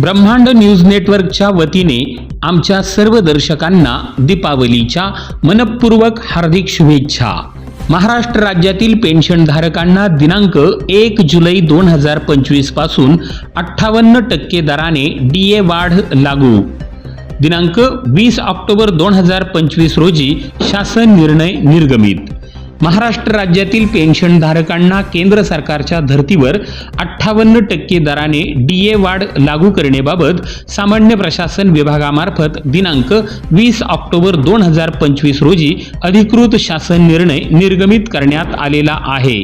ब्रह्मांड न्यूज नेटवर्कच्या वतीने आमच्या सर्व दर्शकांना दीपावलीच्या मनपूर्वक हार्दिक शुभेच्छा. महाराष्ट्र राज्यातील पेन्शनधारकांना दिनांक एक जुलै दोन हजार पंचवीसपासून अठ्ठावन्न टक्के दराने डी ए वाढ लागू. दिनांक वीस ऑक्टोबर दोन हजार पंचवीस रोजी शासन निर्णय निर्गमित. महाराष्ट्र राज्यातील पेन्शनधारकांना केंद्र सरकारच्या धर्तीवर अठ्ठावन्न टक्के दराने डी ए वाढ लागू करण्याबाबत सामान्य प्रशासन विभागामार्फत दिनांक वीस ऑक्टोबर दोन हजार पंचवीस रोजी अधिकृत शासन निर्णय निर्गमित करण्यात आलेला आहे.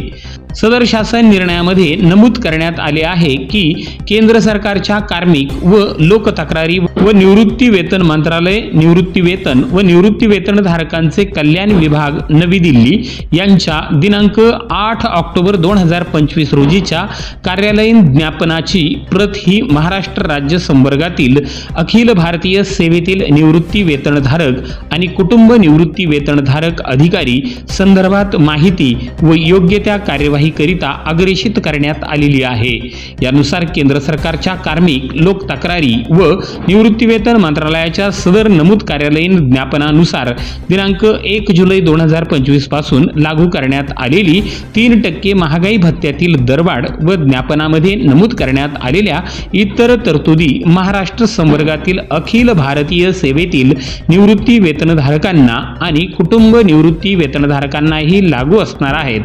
सदर शासन निर्णयामध्ये नमूद करण्यात आले आहे की केंद्र सरकारच्या कार्मिक व लोकतक्रारी व निवृत्ती वेतन मंत्रालय निवृत्ती वेतन व निवृत्ती वेतनधारकांचे कल्याण विभाग नवी दिल्ली यांच्या दिनांक आठ ऑक्टोबर दोन हजार पंचवीस रोजीच्या कार्यालयीन ज्ञापनाची प्रत ही महाराष्ट्र राज्य संवर्गातील अखिल भारतीय सेवेतील निवृत्ती वेतनधारक आणि कुटुंब निवृत्ती वेतनधारक अधिकारी संदर्भात माहिती व योग्य त्या कार्यवाही कार्यवाहीकरिता अग्रेषित करण्यात आलेली आहे. यानुसार केंद्र सरकारच्या कार्मिक लोक तक्रारी व निवृत्तीवेतन मंत्रालयाच्या सदर नमूद कार्यालयीन ज्ञापनानुसार दिनांक एक जुलै दोन हजार पंचवीसपासून लागू करण्यात आलेली तीन टक्के महागाई भत्त्यातील दरवाढ व ज्ञापनामध्ये नमूद करण्यात आलेल्या इतर तरतुदी महाराष्ट्र संवर्गातील अखिल भारतीय सेवेतील निवृत्ती वेतनधारकांना आणि कुटुंब निवृत्ती वेतनधारकांनाही लागू असणार आहेत.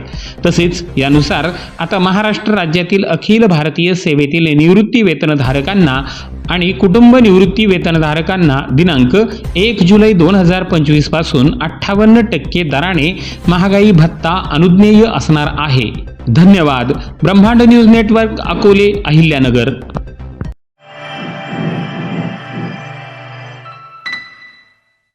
तसेच यानुसार आता महाराष्ट्र राज्यातील अखिल भारतीय सेवेतील निवृत्ती वेतनधारकांना आणि कुटुंब निवृत्ती वेतनधारकांना दिनांक एक जुलै दोन हजार पंचवीसपासून अठ्ठावन्न टक्के दराने महागाई भत्ता अनुज्ञेय असणार आहे. धन्यवाद. ब्रह्मांड न्यूज नेटवर्क अकोले अहिल्यानगर.